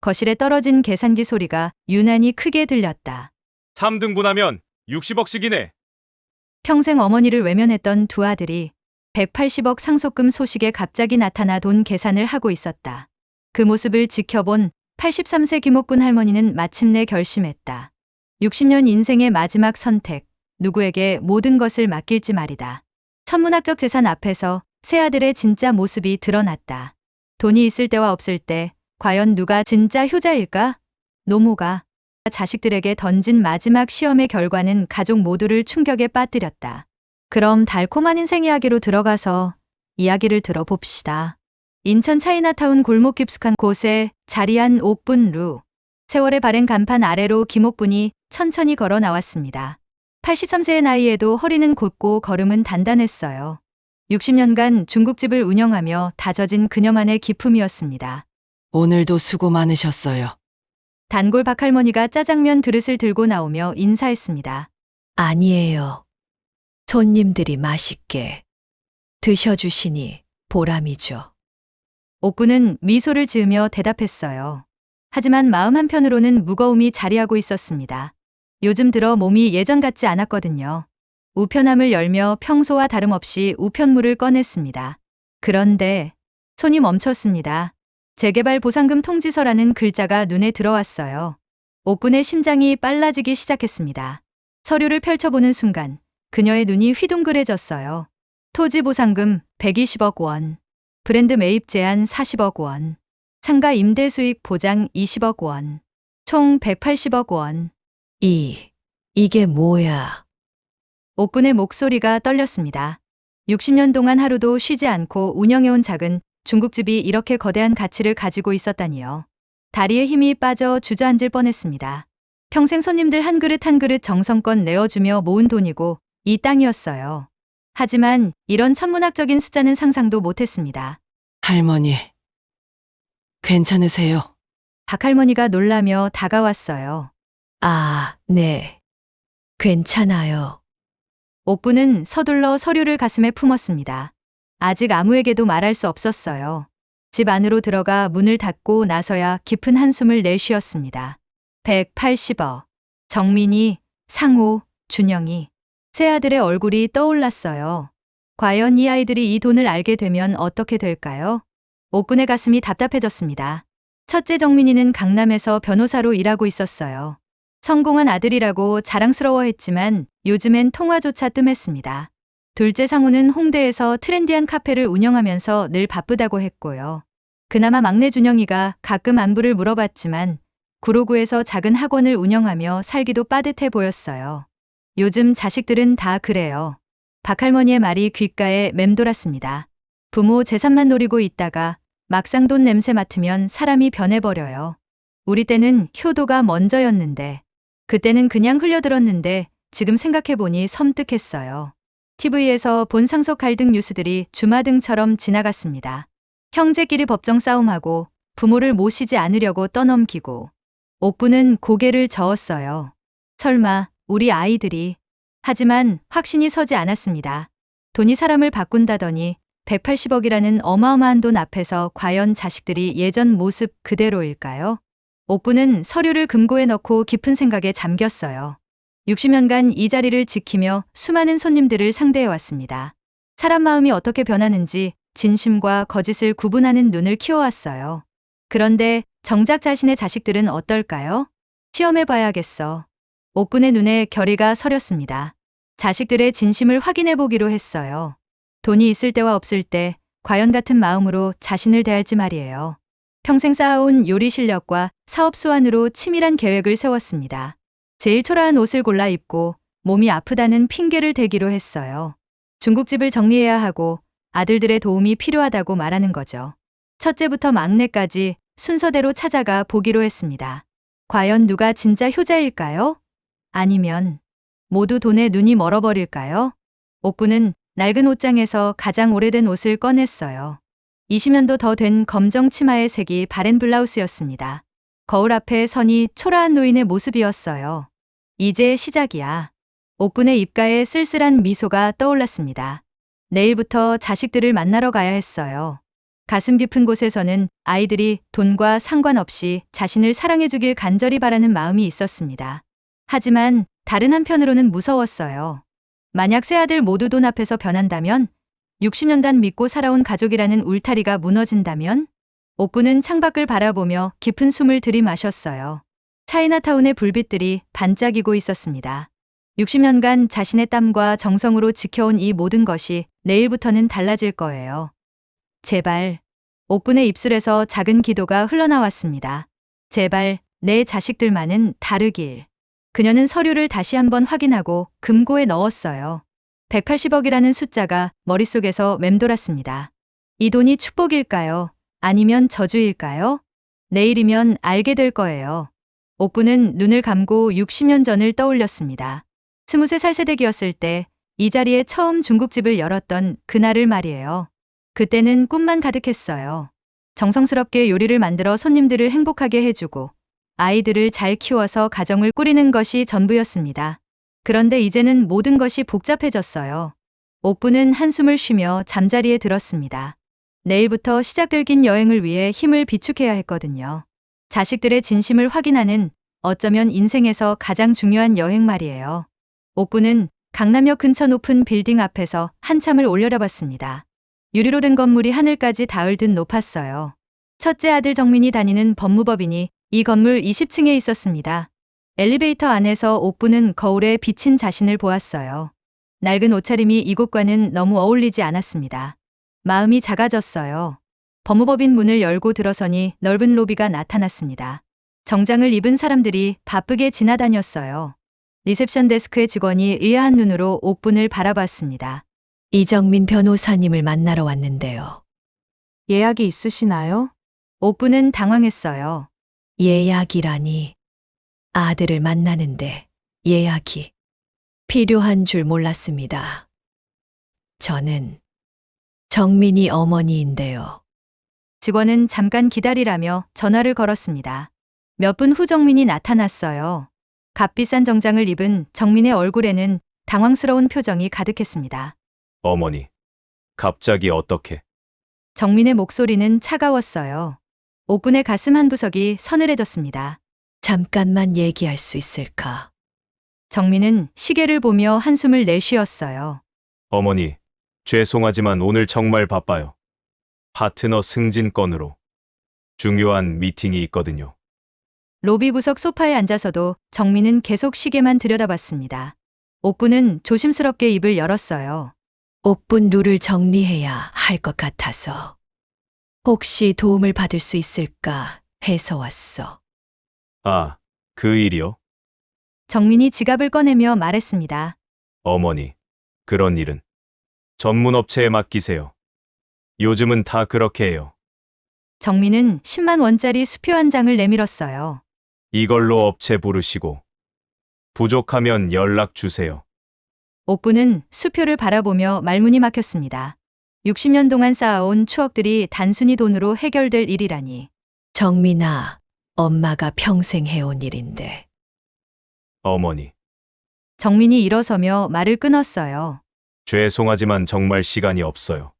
거실에 떨어진 계산기 소리가 유난히 크게 들렸다. 3등분하면 60억씩이네. 평생 어머니를 외면했던 두 아들이 180억 상속금 소식에 갑자기 나타나 돈 계산을 하고 있었다. 그 모습을 지켜본 83세 김옥군 할머니는 마침내 결심했다. 60년 인생의 마지막 선택, 누구에게 모든 것을 맡길지 말이다. 천문학적 재산 앞에서 새 아들의 진짜 모습이 드러났다. 돈이 있을 때와 없을 때, 과연 누가 진짜 효자일까? 노모가 자식들에게 던진 마지막 시험의 결과는 가족 모두를 충격에 빠뜨렸다. 그럼 달콤한 인생 이야기로 들어가서 이야기를 들어봅시다. 인천 차이나타운 골목 깊숙한 곳에 자리한 옥분 루. 세월의 바랜 간판 아래로 김옥분이 천천히 걸어 나왔습니다. 83세의 나이에도 허리는 곧고 걸음은 단단했어요. 60년간 중국집을 운영하며 다져진 그녀만의 기품이었습니다. 오늘도 수고 많으셨어요. 단골 박할머니가 짜장면 그릇을 들고 나오며 인사했습니다. 아니에요. 손님들이 맛있게 드셔주시니 보람이죠. 옥구는 미소를 지으며 대답했어요. 하지만 마음 한편으로는 무거움이 자리하고 있었습니다. 요즘 들어 몸이 예전 같지 않았거든요. 우편함을 열며 평소와 다름없이 우편물을 꺼냈습니다. 그런데 손이 멈췄습니다. 재개발 보상금 통지서라는 글자가 눈에 들어왔어요. 옥군의 심장이 빨라지기 시작했습니다. 서류를 펼쳐보는 순간 그녀의 눈이 휘둥그레졌어요. 토지 보상금 120억 원, 브랜드 매입 제한 40억 원, 상가 임대 수익 보장 20억 원, 총 180억 원. 이, 이게 뭐야? 옥군의 목소리가 떨렸습니다. 60년 동안 하루도 쉬지 않고 운영해온 작은 중국집이 이렇게 거대한 가치를 가지고 있었다니요. 다리에 힘이 빠져 주저앉을 뻔했습니다. 평생 손님들 한 그릇 한 그릇 정성껏 내어주며 모은 돈이고 이 땅이었어요. 하지만 이런 천문학적인 숫자는 상상도 못했습니다. 할머니. 괜찮으세요? 박할머니가 놀라며 다가왔어요. 아, 네. 괜찮아요. 옥부는 서둘러 서류를 가슴에 품었습니다. 아직 아무에게도 말할 수 없었어요. 집 안으로 들어가 문을 닫고 나서야 깊은 한숨을 내쉬었습니다. 180억. 정민이, 상호, 준영이. 세 아들의 얼굴이 떠올랐어요. 과연 이 아이들이 이 돈을 알게 되면 어떻게 될까요? 옥군의 가슴이 답답해졌습니다. 첫째 정민이는 강남에서 변호사로 일하고 있었어요. 성공한 아들이라고 자랑스러워했지만 요즘엔 통화조차 뜸했습니다. 둘째 상우는 홍대에서 트렌디한 카페를 운영하면서 늘 바쁘다고 했고요. 그나마 막내 준영이가 가끔 안부를 물어봤지만 구로구에서 작은 학원을 운영하며 살기도 빠듯해 보였어요. 요즘 자식들은 다 그래요. 박할머니의 말이 귓가에 맴돌았습니다. 부모 재산만 노리고 있다가 막상 돈 냄새 맡으면 사람이 변해버려요. 우리 때는 효도가 먼저였는데, 그때는 그냥 흘려들었는데, 지금 생각해보니 섬뜩했어요. TV에서 본 상속 갈등 뉴스들이 주마등처럼 지나갔습니다. 형제끼리 법정 싸움하고 부모를 모시지 않으려고 떠넘기고 옥부는 고개를 저었어요. 설마 우리 아이들이 하지만 확신이 서지 않았습니다. 돈이 사람을 바꾼다더니 180억이라는 어마어마한 돈 앞에서 과연 자식들이 예전 모습 그대로일까요? 옥부는 서류를 금고에 넣고 깊은 생각에 잠겼어요. 60년간 이 자리를 지키며 수많은 손님들을 상대해 왔습니다. 사람 마음이 어떻게 변하는지 진심과 거짓을 구분하는 눈을 키워왔어요. 그런데 정작 자신의 자식들은 어떨까요? 시험해 봐야겠어. 옥군의 눈에 결의가 서렸습니다. 자식들의 진심을 확인해 보기로 했어요. 돈이 있을 때와 없을 때 과연 같은 마음으로 자신을 대할지 말이에요. 평생 쌓아온 요리 실력과 사업 수완으로 치밀한 계획을 세웠습니다. 제일 초라한 옷을 골라 입고 몸이 아프다는 핑계를 대기로 했어요. 중국집을 정리해야 하고 아들들의 도움이 필요하다고 말하는 거죠. 첫째부터 막내까지 순서대로 찾아가 보기로 했습니다. 과연 누가 진짜 효자일까요? 아니면 모두 돈에 눈이 멀어버릴까요? 옥구는 낡은 옷장에서 가장 오래된 옷을 꺼냈어요. 20년도 더 된 검정 치마의 색이 바랜 블라우스였습니다. 거울 앞에 선이 초라한 노인의 모습이었어요. 이제 시작이야. 옥군의 입가에 쓸쓸한 미소가 떠올랐습니다. 내일부터 자식들을 만나러 가야 했어요. 가슴 깊은 곳에서는 아이들이 돈과 상관없이 자신을 사랑해주길 간절히 바라는 마음이 있었습니다. 하지만 다른 한편으로는 무서웠어요. 만약 세 아들 모두 돈 앞에서 변한다면 60년간 믿고 살아온 가족이라는 울타리가 무너진다면 옥구는 창밖을 바라보며 깊은 숨을 들이마셨어요. 차이나타운의 불빛들이 반짝이고 있었습니다. 60년간 자신의 땀과 정성으로 지켜온 이 모든 것이 내일부터는 달라질 거예요. 제발. 옥군의 입술에서 작은 기도가 흘러나왔습니다. 제발 내 자식들만은 다르길. 그녀는 서류를 다시 한번 확인하고 금고에 넣었어요. 180억이라는 숫자가 머릿속에서 맴돌았습니다. 이 돈이 축복일까요? 아니면 저주일까요? 내일이면 알게 될 거예요. 옥구는 눈을 감고 60년 전을 떠올렸습니다. 23살 새댁이었을 때 이 자리에 처음 중국집을 열었던 그날을 말이에요. 그때는 꿈만 가득했어요. 정성스럽게 요리를 만들어 손님들을 행복하게 해주고 아이들을 잘 키워서 가정을 꾸리는 것이 전부였습니다. 그런데 이제는 모든 것이 복잡해졌어요. 옥부는 한숨을 쉬며 잠자리에 들었습니다. 내일부터 시작될 긴 여행을 위해 힘을 비축해야 했거든요. 자식들의 진심을 확인하는 어쩌면 인생에서 가장 중요한 여행 말이에요. 옥구는 강남역 근처 높은 빌딩 앞에서 한참을 올려다봤습니다. 유리로 된 건물이 하늘까지 닿을 듯 높았어요. 첫째 아들 정민이 다니는 법무법인이 이 건물 20층에 있었습니다. 엘리베이터 안에서 옥부는 거울에 비친 자신을 보았어요. 낡은 옷차림이 이곳과는 너무 어울리지 않았습니다. 마음이 작아졌어요. 법무법인 문을 열고 들어서니 넓은 로비가 나타났습니다. 정장을 입은 사람들이 바쁘게 지나다녔어요. 리셉션 데스크의 직원이 의아한 눈으로 옥분을 바라봤습니다. 이정민 변호사님을 만나러 왔는데요. 예약이 있으시나요? 옥분은 당황했어요. 예약이라니. 아들을 만나는데 예약이 필요한 줄 몰랐습니다. 저는 정민이 어머니인데요. 직원은 잠깐 기다리라며 전화를 걸었습니다. 몇 분 후 정민이 나타났어요. 값비싼 정장을 입은 정민의 얼굴에는 당황스러운 표정이 가득했습니다. 어머니. 갑자기 어떻게? 정민의 목소리는 차가웠어요. 옥군의 가슴 한 구석이 서늘해졌습니다. 잠깐만 얘기할 수 있을까? 정민은 시계를 보며 한숨을 내쉬었어요. 어머니. 죄송하지만 오늘 정말 바빠요. 파트너 승진 건으로. 중요한 미팅이 있거든요. 로비 구석 소파에 앉아서도 정민은 계속 시계만 들여다봤습니다. 옥군은 조심스럽게 입을 열었어요. 옥분 룰을 정리해야 할 것 같아서. 혹시 도움을 받을 수 있을까 해서 왔어. 아, 그 일이요? 정민이 지갑을 꺼내며 말했습니다. 어머니. 그런 일은. 전문 업체에 맡기세요. 요즘은 다 그렇게 해요. 정민은 10만 원짜리 수표 한 장을 내밀었어요. 이걸로 업체 부르시고. 부족하면 연락 주세요. 옥구는 수표를 바라보며 말문이 막혔습니다. 60년 동안 쌓아온 추억들이 단순히 돈으로 해결될 일이라니. 정민아, 엄마가 평생 해온 일인데. 어머니. 정민이 일어서며 말을 끊었어요. 죄송하지만 정말 시간이 없어요.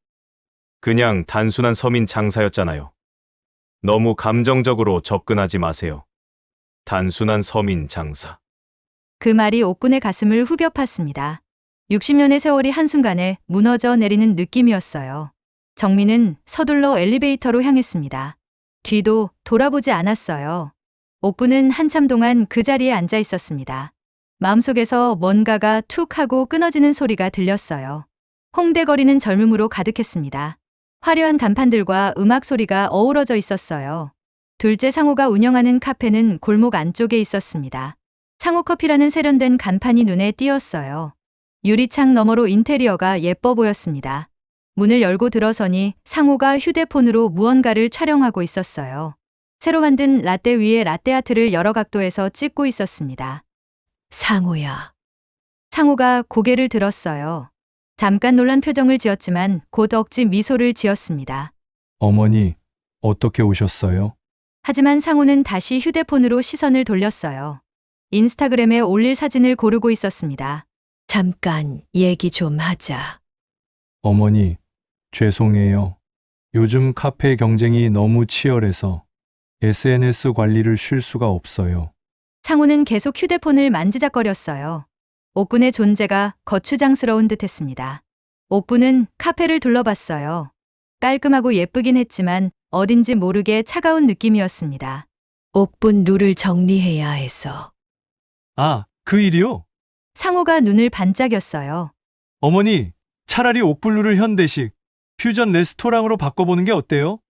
그냥 단순한 서민 장사였잖아요. 너무 감정적으로 접근하지 마세요. 단순한 서민 장사. 그 말이 옥군의 가슴을 후벼 팠습니다. 60년의 세월이 한순간에 무너져 내리는 느낌이었어요. 정민은 서둘러 엘리베이터로 향했습니다. 뒤도 돌아보지 않았어요. 옥군은 한참 동안 그 자리에 앉아 있었습니다. 마음속에서 뭔가가 툭 하고 끊어지는 소리가 들렸어요. 홍대거리는 젊음으로 가득했습니다. 화려한 간판들과 음악 소리가 어우러져 있었어요. 둘째 상호가 운영하는 카페는 골목 안쪽에 있었습니다. 상호커피라는 세련된 간판이 눈에 띄었어요. 유리창 너머로 인테리어가 예뻐 보였습니다. 문을 열고 들어서니 상호가 휴대폰으로 무언가를 촬영하고 있었어요. 새로 만든 라떼 위에 라떼아트를 여러 각도에서 찍고 있었습니다. 상호야, 상호가 고개를 들었어요. 잠깐 놀란 표정을 지었지만 곧 억지 미소를 지었습니다. 어머니, 어떻게 오셨어요? 하지만 상호는 다시 휴대폰으로 시선을 돌렸어요. 인스타그램에 올릴 사진을 고르고 있었습니다. 잠깐 얘기 좀 하자. 어머니, 죄송해요. 요즘 카페 경쟁이 너무 치열해서 SNS 관리를 쉴 수가 없어요. 상우는 계속 휴대폰을 만지작거렸어요. 옥군의 존재가 거추장스러운 듯 했습니다. 옥군은 카페를 둘러봤어요. 깔끔하고 예쁘긴 했지만 어딘지 모르게 차가운 느낌이었습니다. 옥분 룰을 정리해야 해서. 아, 그 일이요? 상우가 눈을 반짝였어요. 어머니, 차라리 옥블루를 현대식, 퓨전 레스토랑으로 바꿔보는 게 어때요?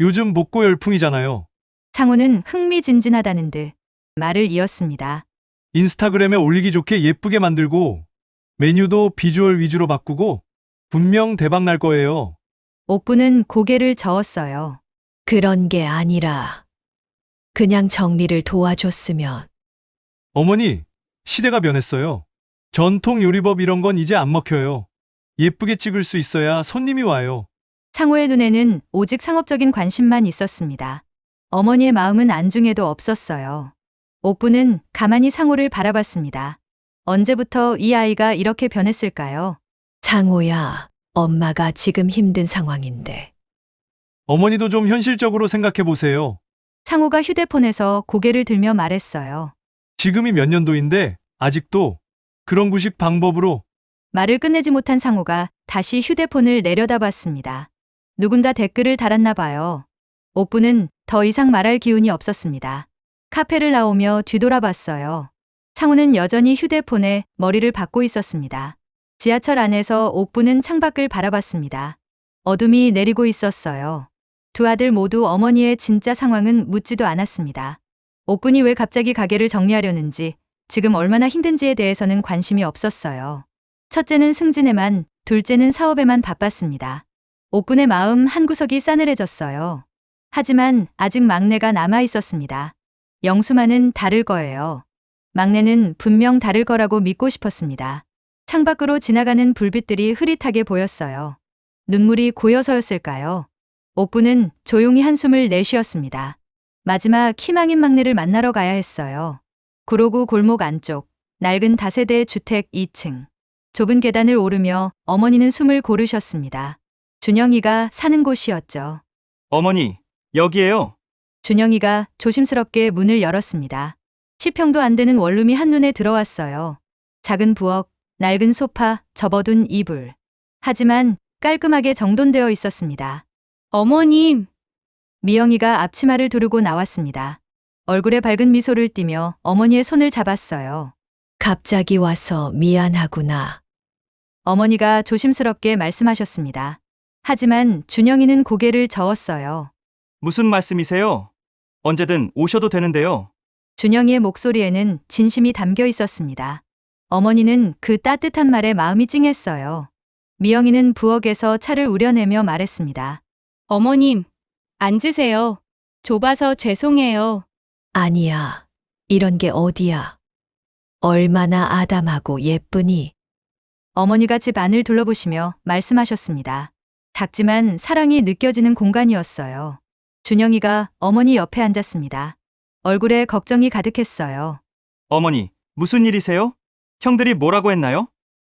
요즘 목고 열풍이잖아요. 상우는 흥미진진하다는 듯 말을 이었습니다. 인스타그램에 올리기 좋게 예쁘게 만들고, 메뉴도 비주얼 위주로 바꾸고, 분명 대박 날 거예요. 옥군은 고개를 저었어요. 그런 게 아니라 그냥 정리를 도와줬으면 어머니, 시대가 변했어요. 전통 요리법 이런 건 이제 안 먹혀요. 예쁘게 찍을 수 있어야 손님이 와요. 상우의 눈에는 오직 상업적인 관심만 있었습니다. 어머니의 마음은 안중에도 없었어요. 옥군은 가만히 상우를 바라봤습니다. 언제부터 이 아이가 이렇게 변했을까요? 상호야, 엄마가 지금 힘든 상황인데. 어머니도 좀 현실적으로 생각해 보세요. 상우가 휴대폰에서 고개를 들며 말했어요. 지금이 몇 년도인데, 아직도 그런 구식 방법으로 말을 끝내지 못한 상우가 다시 휴대폰을 내려다봤습니다. 누군가 댓글을 달았나 봐요. 옥부는 더 이상 말할 기운이 없었습니다. 카페를 나오며 뒤돌아봤어요. 상우는 여전히 휴대폰에 머리를 박고 있었습니다. 지하철 안에서 옥부는 창밖을 바라봤습니다. 어둠이 내리고 있었어요. 두 아들 모두 어머니의 진짜 상황은 묻지도 않았습니다. 옥군이 왜 갑자기 가게를 정리하려는지, 지금 얼마나 힘든지에 대해서는 관심이 없었어요. 첫째는 승진에만, 둘째는 사업에만 바빴습니다. 옥군의 마음 한 구석이 싸늘해졌어요. 하지만 아직 막내가 남아 있었습니다. 영수만은 다를 거예요. 막내는 분명 다를 거라고 믿고 싶었습니다. 창밖으로 지나가는 불빛들이 흐릿하게 보였어요. 눈물이 고여서였을까요? 옥군은 조용히 한숨을 내쉬었습니다. 마지막 희망인 막내를 만나러 가야 했어요. 구로구 골목 안쪽, 낡은 다세대 주택 2층. 좁은 계단을 오르며 어머니는 숨을 고르셨습니다. 준영이가 사는 곳이었죠. 어머니, 여기에요. 준영이가 조심스럽게 문을 열었습니다. 10평도 안 되는 원룸이 한눈에 들어왔어요. 작은 부엌, 낡은 소파, 접어둔 이불. 하지만 깔끔하게 정돈되어 있었습니다. 어머님! 미영이가 앞치마를 두르고 나왔습니다. 얼굴에 밝은 미소를 띠며 어머니의 손을 잡았어요. 갑자기 와서 미안하구나. 어머니가 조심스럽게 말씀하셨습니다. 하지만 준영이는 고개를 저었어요. 무슨 말씀이세요? 언제든 오셔도 되는데요. 준영이의 목소리에는 진심이 담겨 있었습니다. 어머니는 그 따뜻한 말에 마음이 찡했어요. 미영이는 부엌에서 차를 우려내며 말했습니다. 어머님, 앉으세요. 좁아서 죄송해요. 아니야. 이런 게 어디야. 얼마나 아담하고 예쁘니. 어머니가 집 안을 둘러보시며 말씀하셨습니다. 작지만 사랑이 느껴지는 공간이었어요. 준영이가 어머니 옆에 앉았습니다. 얼굴에 걱정이 가득했어요. 어머니, 무슨 일이세요? 형들이 뭐라고 했나요?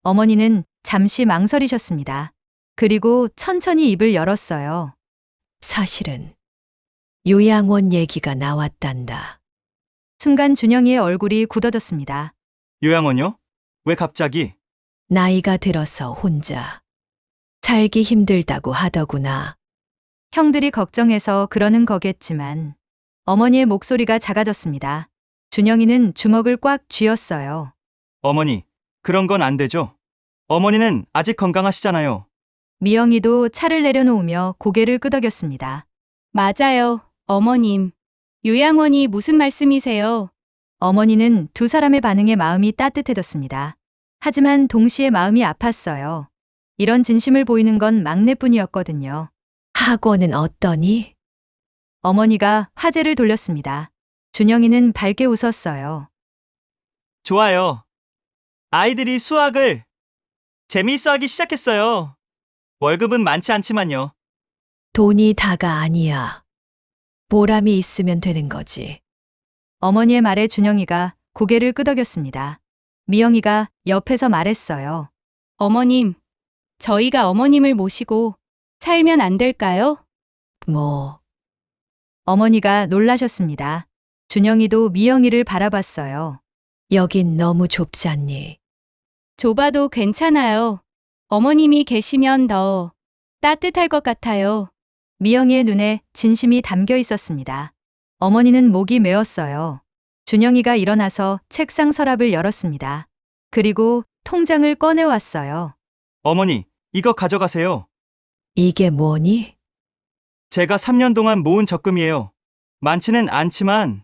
어머니는 잠시 망설이셨습니다. 그리고 천천히 입을 열었어요. 사실은 요양원 얘기가 나왔단다. 순간 준영이의 얼굴이 굳어졌습니다. 요양원요? 왜 갑자기? 나이가 들어서 혼자 살기 힘들다고 하더구나. 형들이 걱정해서 그러는 거겠지만 어머니의 목소리가 작아졌습니다. 준영이는 주먹을 꽉 쥐었어요. 어머니, 그런 건 안 되죠. 어머니는 아직 건강하시잖아요. 미영이도 차를 내려놓으며 고개를 끄덕였습니다. 맞아요, 어머님. 요양원이 무슨 말씀이세요? 어머니는 두 사람의 반응에 마음이 따뜻해졌습니다. 하지만 동시에 마음이 아팠어요. 이런 진심을 보이는 건 막내뿐이었거든요. 학원은 어떠니? 어머니가 화제를 돌렸습니다. 준영이는 밝게 웃었어요. 좋아요. 아이들이 수학을 재미있어 하기 시작했어요. 월급은 많지 않지만요. 돈이 다가 아니야. 보람이 있으면 되는 거지. 어머니의 말에 준영이가 고개를 끄덕였습니다. 미영이가 옆에서 말했어요. 어머님, 저희가 어머님을 모시고 살면 안 될까요? 뭐, 어머니가 놀라셨습니다. 준영이도 미영이를 바라봤어요. 여긴 너무 좁지 않니? 좁아도 괜찮아요. 어머님이 계시면 더 따뜻할 것 같아요. 미영이의 눈에 진심이 담겨 있었습니다. 어머니는 목이 메었어요. 준영이가 일어나서 책상 서랍을 열었습니다. 그리고 통장을 꺼내왔어요. 어머니, 이거 가져가세요. 이게 뭐니? 제가 3년 동안 모은 적금이에요. 많지는 않지만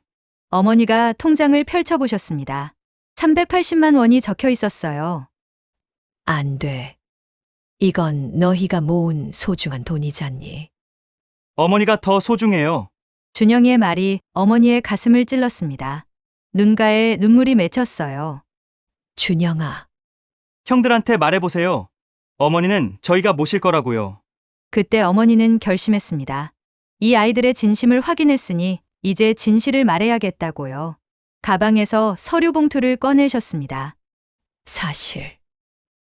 어머니가 통장을 펼쳐보셨습니다. 380만 원이 적혀 있었어요. 안 돼. 이건 너희가 모은 소중한 돈이잖니. 어머니가 더 소중해요. 준영이의 말이 어머니의 가슴을 찔렀습니다. 눈가에 눈물이 맺혔어요. 준영아, 형들한테 말해보세요. 어머니는 저희가 모실 거라고요. 그때 어머니는 결심했습니다. 이 아이들의 진심을 확인했으니 이제 진실을 말해야겠다고요. 가방에서 서류 봉투를 꺼내셨습니다. 사실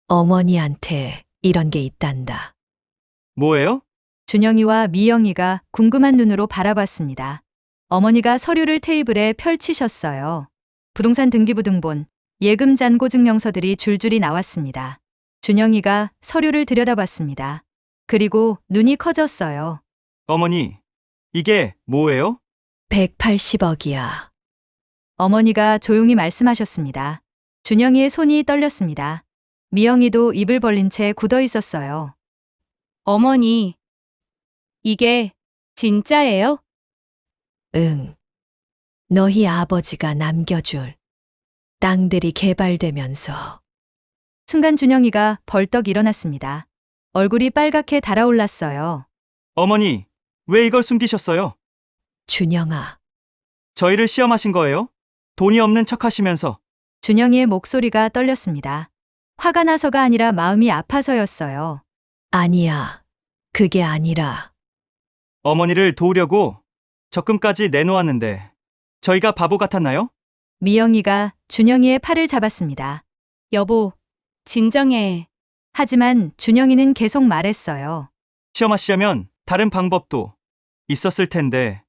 어머니한테 이런 게 있단다. 뭐예요? 준영이와 미영이가 궁금한 눈으로 바라봤습니다. 어머니가 서류를 테이블에 펼치셨어요. 부동산 등기부등본, 예금 잔고 증명서들이 줄줄이 나왔습니다. 준영이가 서류를 들여다봤습니다. 그리고 눈이 커졌어요. 어머니, 이게 뭐예요? 180억이야. 어머니가 조용히 말씀하셨습니다. 준영이의 손이 떨렸습니다. 미영이도 입을 벌린 채 굳어 있었어요. 어머니, 이게 진짜예요? 응. 너희 아버지가 남겨줄 땅들이 개발되면서 순간 준영이가 벌떡 일어났습니다. 얼굴이 빨갛게 달아올랐어요. 어머니, 왜 이걸 숨기셨어요? 준영아, 저희를 시험하신 거예요? 돈이 없는 척 하시면서 준영이의 목소리가 떨렸습니다. 화가 나서가 아니라 마음이 아파서였어요. 아니야. 그게 아니라 어머니를 도우려고 적금까지 내놓았는데 저희가 바보 같았나요? 미영이가 준영이의 팔을 잡았습니다. 여보, 진정해. 하지만 준영이는 계속 말했어요. 시험하시려면 다른 방법도 있었을 텐데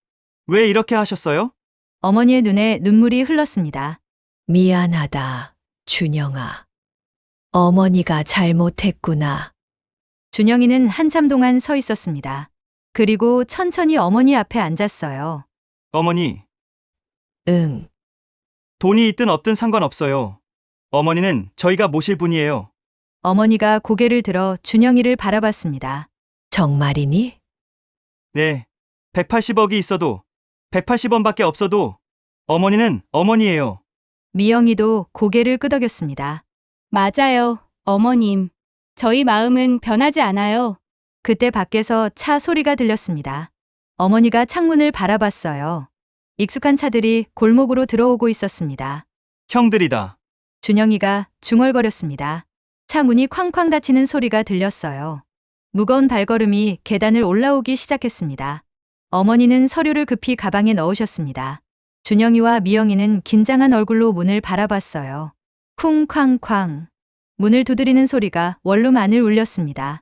왜 이렇게 하셨어요? 어머니의 눈에 눈물이 흘렀습니다. 미안하다. 준영아. 어머니가 잘못했구나. 준영이는 한참 동안 서 있었습니다. 그리고 천천히 어머니 앞에 앉았어요. 어머니, 응. 돈이 있든 없든 상관없어요. 어머니는 저희가 모실 분이에요. 어머니가 고개를 들어 준영이를 바라봤습니다. 정말이니? 네. 180억이 있어도 180원밖에 없어도 어머니는 어머니예요. 미영이도 고개를 끄덕였습니다. 맞아요, 어머님. 저희 마음은 변하지 않아요. 그때 밖에서 차 소리가 들렸습니다. 어머니가 창문을 바라봤어요. 익숙한 차들이 골목으로 들어오고 있었습니다. 형들이다. 준영이가 중얼거렸습니다. 차 문이 쾅쾅 닫히는 소리가 들렸어요. 무거운 발걸음이 계단을 올라오기 시작했습니다. 어머니는 서류를 급히 가방에 넣으셨습니다. 준영이와 미영이는 긴장한 얼굴로 문을 바라봤어요. 쿵쾅쾅. 문을 두드리는 소리가 원룸 안을 울렸습니다.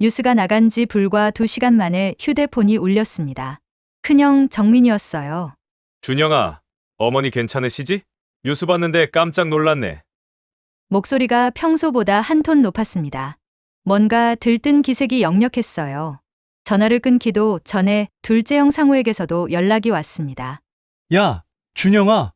뉴스가 나간 지 불과 두 시간 만에 휴대폰이 울렸습니다. 큰형 정민이었어요. 준영아, 어머니 괜찮으시지? 뉴스 봤는데 깜짝 놀랐네. 목소리가 평소보다 한 톤 높았습니다. 뭔가 들뜬 기색이 역력했어요. 전화를 끊기도 전에 둘째 형 상우에게서도 연락이 왔습니다. 야, 준영아.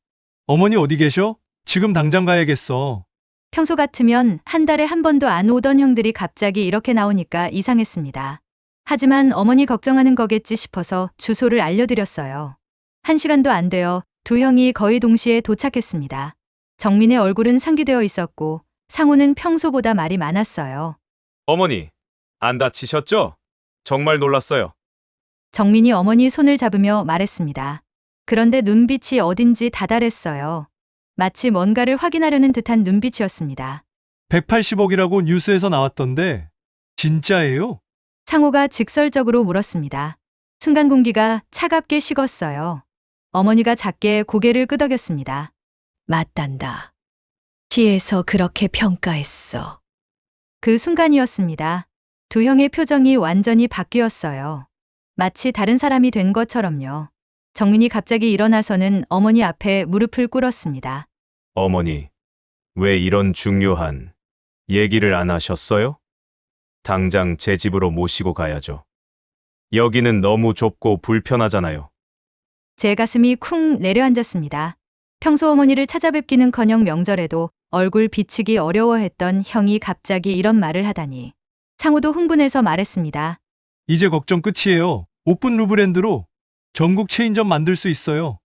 어머니 어디 계셔? 지금 당장 가야겠어. 평소 같으면 한 달에 한 번도 안 오던 형들이 갑자기 이렇게 나오니까 이상했습니다. 하지만 어머니 걱정하는 거겠지 싶어서 주소를 알려드렸어요. 한 시간도 안 되어 두 형이 거의 동시에 도착했습니다. 정민의 얼굴은 상기되어 있었고 상우는 평소보다 말이 많았어요. 어머니, 안 다치셨죠? 정말 놀랐어요. 정민이 어머니 손을 잡으며 말했습니다. 그런데 눈빛이 어딘지 다달했어요. 마치 뭔가를 확인하려는 듯한 눈빛이었습니다. 180억이라고 뉴스에서 나왔던데 진짜예요? 상호가 직설적으로 물었습니다. 순간 공기가 차갑게 식었어요. 어머니가 작게 고개를 끄덕였습니다. 맞단다. 시에서 그렇게 평가했어. 그 순간이었습니다. 두 형의 표정이 완전히 바뀌었어요. 마치 다른 사람이 된 것처럼요. 정민이 갑자기 일어나서는 어머니 앞에 무릎을 꿇었습니다. 어머니, 왜 이런 중요한 얘기를 안 하셨어요? 당장 제 집으로 모시고 가야죠. 여기는 너무 좁고 불편하잖아요. 제 가슴이 쿵 내려앉았습니다. 평소 어머니를 찾아뵙기는 커녕 명절에도 얼굴 비치기 어려워했던 형이 갑자기 이런 말을 하다니. 상우도 흥분해서 말했습니다. 이제 걱정 끝이에요. 오픈 루브랜드로 전국 체인점 만들 수 있어요.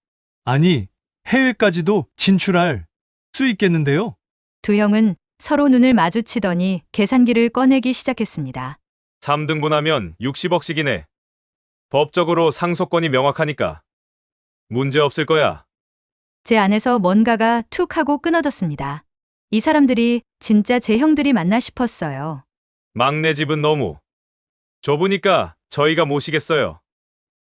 아니, 해외까지도 진출할 수 있겠는데요? 두 형은 서로 눈을 마주치더니 계산기를 꺼내기 시작했습니다. 3등분 하면 60억씩이네. 법적으로 상속권이 명확하니까 문제 없을 거야. 제 안에서 뭔가가 툭 하고 끊어졌습니다. 이 사람들이 진짜 제 형들이 맞나 싶었어요. 막내 집은 너무 좁으니까 저희가 모시겠어요.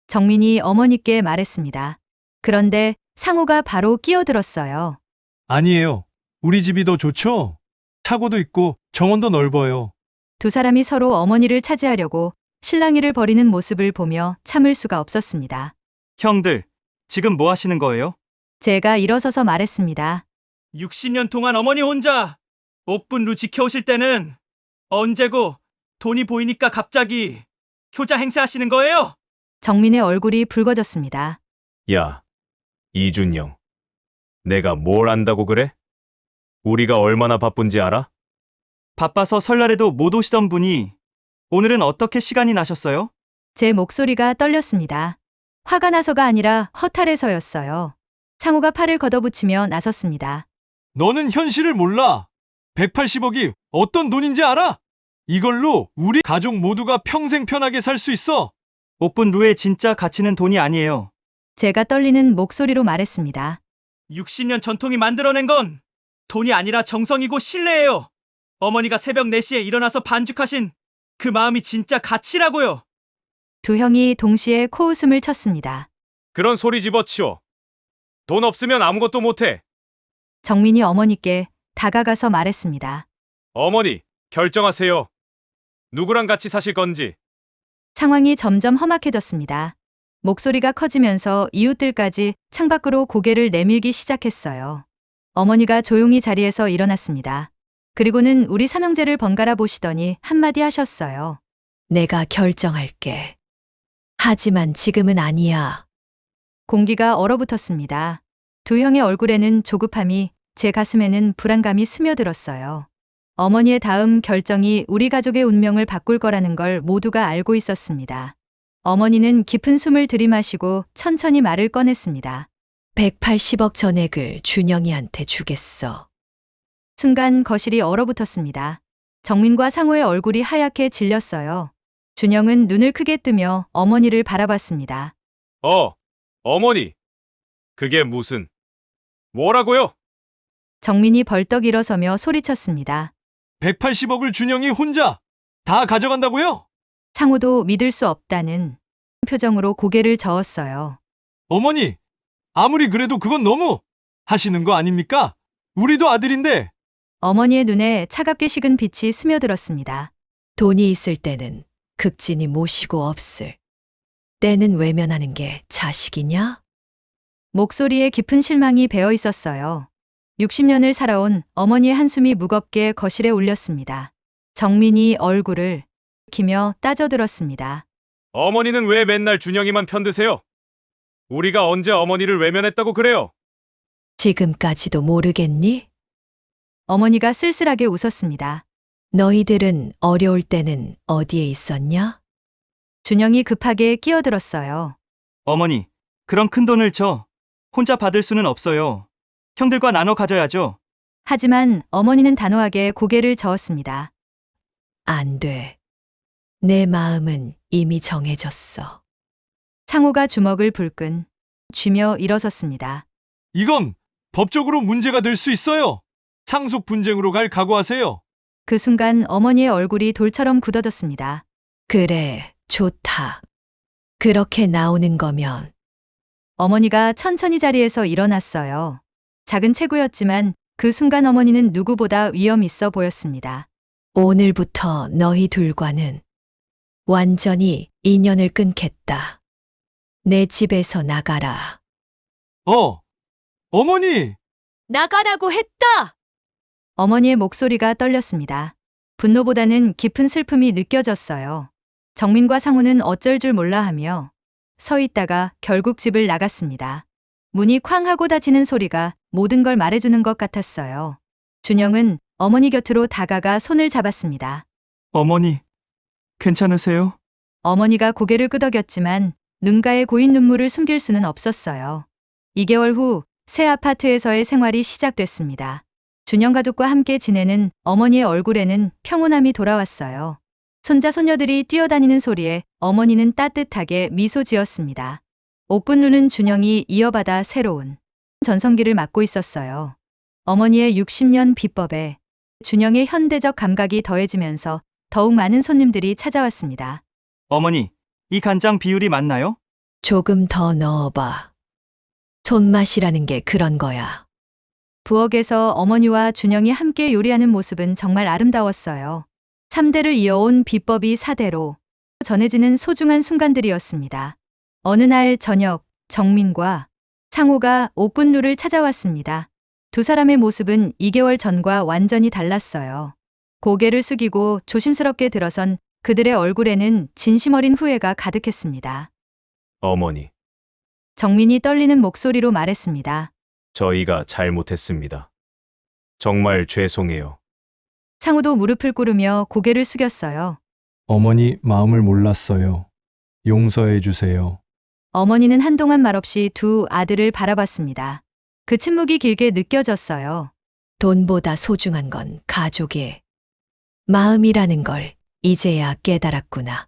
정민이 어머니께 말했습니다. 그런데 상우가 바로 끼어들었어요. 아니에요. 우리 집이 더 좋죠? 차고도 있고 정원도 넓어요. 두 사람이 서로 어머니를 차지하려고 실랑이를 벌이는 모습을 보며 참을 수가 없었습니다. 형들, 지금 뭐 하시는 거예요? 제가 일어서서 말했습니다. 60년 동안 어머니 혼자 옥분루 지켜오실 때는 언제고 돈이 보이니까 갑자기 효자 행세하시는 거예요? 정민의 얼굴이 붉어졌습니다. 야, 이준영. 내가 뭘 안다고 그래? 우리가 얼마나 바쁜지 알아? 바빠서 설날에도 못 오시던 분이 오늘은 어떻게 시간이 나셨어요? 제 목소리가 떨렸습니다. 화가 나서가 아니라 허탈해서였어요. 상우가 팔을 걷어붙이며 나섰습니다. 너는 현실을 몰라. 180억이 어떤 돈인지 알아? 이걸로 우리 가족 모두가 평생 편하게 살 수 있어. 옥분루의 진짜 가치는 돈이 아니에요. 제가 떨리는 목소리로 말했습니다. 60년 전통이 만들어낸 건 돈이 아니라 정성이고 신뢰예요. 어머니가 새벽 4시에 일어나서 반죽하신 그 마음이 진짜 가치라고요. 두 형이 동시에 코웃음을 쳤습니다. 그런 소리 집어치워. 돈 없으면 아무것도 못해. 정민이 어머니께 다가가서 말했습니다. 어머니, 결정하세요. 누구랑 같이 사실 건지. 상황이 점점 험악해졌습니다. 목소리가 커지면서 이웃들까지 창밖으로 고개를 내밀기 시작했어요. 어머니가 조용히 자리에서 일어났습니다. 그리고는 우리 삼형제를 번갈아 보시더니 한마디 하셨어요. 내가 결정할게. 하지만 지금은 아니야. 공기가 얼어붙었습니다. 두 형의 얼굴에는 조급함이, 제 가슴에는 불안감이 스며들었어요. 어머니의 다음 결정이 우리 가족의 운명을 바꿀 거라는 걸 모두가 알고 있었습니다. 어머니는 깊은 숨을 들이마시고 천천히 말을 꺼냈습니다. 180억 전액을 준영이한테 주겠어. 순간 거실이 얼어붙었습니다. 정민과 상호의 얼굴이 하얗게 질렸어요. 준영은 눈을 크게 뜨며 어머니를 바라봤습니다. 어, 어머니. 그게 무슨. 뭐라고요? 정민이 벌떡 일어서며 소리쳤습니다. 180억을 준영이 혼자 다 가져간다고요? 상호도 믿을 수 없다는 표정으로 고개를 저었어요. 어머니, 아무리 그래도 그건 너무 하시는 거 아닙니까? 우리도 아들인데 어머니의 눈에 차갑게 식은 빛이 스며들었습니다. 돈이 있을 때는 극진히 모시고 없을. 때는 외면하는 게 자식이냐? 목소리에 깊은 실망이 배어 있었어요. 60년을 살아온 어머니의 한숨이 무겁게 거실에 울렸습니다. 정민이 얼굴을 키며 따져들었습니다. 어머니는 왜 맨날 준영이만 편드세요? 우리가 언제 어머니를 외면했다고 그래요? 지금까지도 모르겠니? 어머니가 쓸쓸하게 웃었습니다. 너희들은 어려울 때는 어디에 있었냐? 준영이 급하게 끼어들었어요. 어머니, 그런 큰 돈을 저 혼자 받을 수는 없어요. 형들과 나눠 가져야죠. 하지만 어머니는 단호하게 고개를 저었습니다. 안 돼. 내 마음은 이미 정해졌어. 상호가 주먹을 불끈 쥐며 일어섰습니다. 이건 법적으로 문제가 될 수 있어요. 상속 분쟁으로 갈 각오하세요. 그 순간 어머니의 얼굴이 돌처럼 굳어졌습니다. 그래, 좋다. 그렇게 나오는 거면 어머니가 천천히 자리에서 일어났어요. 작은 체구였지만 그 순간 어머니는 누구보다 위험 있어 보였습니다. 오늘부터 너희 둘과는 완전히 인연을 끊겠다. 내 집에서 나가라. 어, 어머니! 나가라고 했다! 어머니의 목소리가 떨렸습니다. 분노보다는 깊은 슬픔이 느껴졌어요. 정민과 상우는 어쩔 줄 몰라 하며 서 있다가 결국 집을 나갔습니다. 문이 쾅 하고 닫히는 소리가 모든 걸 말해주는 것 같았어요. 준영은 어머니 곁으로 다가가 손을 잡았습니다. 어머니, 괜찮으세요? 어머니가 고개를 끄덕였지만 눈가에 고인 눈물을 숨길 수는 없었어요. 2개월 후 새 아파트에서의 생활이 시작됐습니다. 준영 가족과 함께 지내는 어머니의 얼굴에는 평온함이 돌아왔어요. 손자 손녀들이 뛰어다니는 소리에 어머니는 따뜻하게 미소 지었습니다. 옥군루는 준영이 이어받아 새로운 전성기를 맞고 있었어요. 어머니의 60년 비법에 준영의 현대적 감각이 더해지면서 더욱 많은 손님들이 찾아왔습니다. 어머니, 이 간장 비율이 맞나요? 조금 더 넣어봐. 손맛이라는 게 그런 거야. 부엌에서 어머니와 준영이 함께 요리하는 모습은 정말 아름다웠어요. 3대를 이어온 비법이 4대로 전해지는 소중한 순간들이었습니다. 어느 날 저녁, 정민과 상호가 옥군루를 찾아왔습니다. 두 사람의 모습은 2개월 전과 완전히 달랐어요. 고개를 숙이고 조심스럽게 들어선 그들의 얼굴에는 진심 어린 후회가 가득했습니다. 어머니, 정민이 떨리는 목소리로 말했습니다. 저희가 잘못했습니다. 정말 죄송해요. 상우도 무릎을 꿇으며 고개를 숙였어요. 어머니 마음을 몰랐어요. 용서해 주세요. 어머니는 한동안 말없이 두 아들을 바라봤습니다. 그 침묵이 길게 느껴졌어요. 돈보다 소중한 건 가족의 마음이라는 걸 이제야 깨달았구나.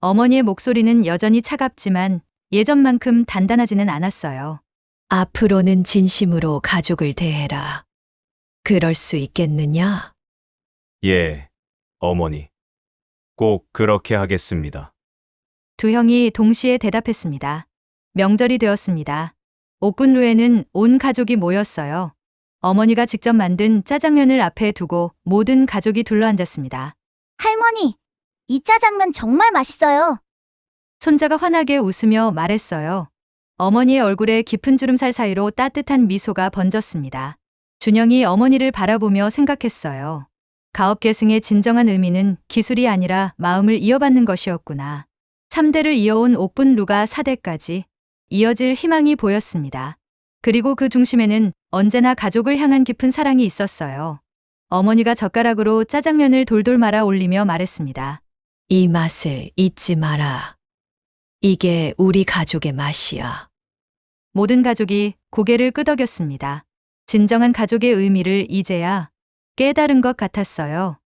어머니의 목소리는 여전히 차갑지만 예전만큼 단단하지는 않았어요. 앞으로는 진심으로 가족을 대해라. 그럴 수 있겠느냐? 예, 어머니. 꼭 그렇게 하겠습니다. 두 형이 동시에 대답했습니다. 명절이 되었습니다. 옥군루에는 온 가족이 모였어요. 어머니가 직접 만든 짜장면을 앞에 두고 모든 가족이 둘러앉았습니다. 할머니, 이 짜장면 정말 맛있어요. 손자가 환하게 웃으며 말했어요. 어머니의 얼굴에 깊은 주름살 사이로 따뜻한 미소가 번졌습니다. 준영이 어머니를 바라보며 생각했어요. 가업 계승의 진정한 의미는 기술이 아니라 마음을 이어받는 것이었구나. 3대를 이어온 옥분 루가 4대까지 이어질 희망이 보였습니다. 그리고 그 중심에는 언제나 가족을 향한 깊은 사랑이 있었어요. 어머니가 젓가락으로 짜장면을 돌돌 말아 올리며 말했습니다. 이 맛을 잊지 마라. 이게 우리 가족의 맛이야. 모든 가족이 고개를 끄덕였습니다. 진정한 가족의 의미를 이제야 깨달은 것 같았어요.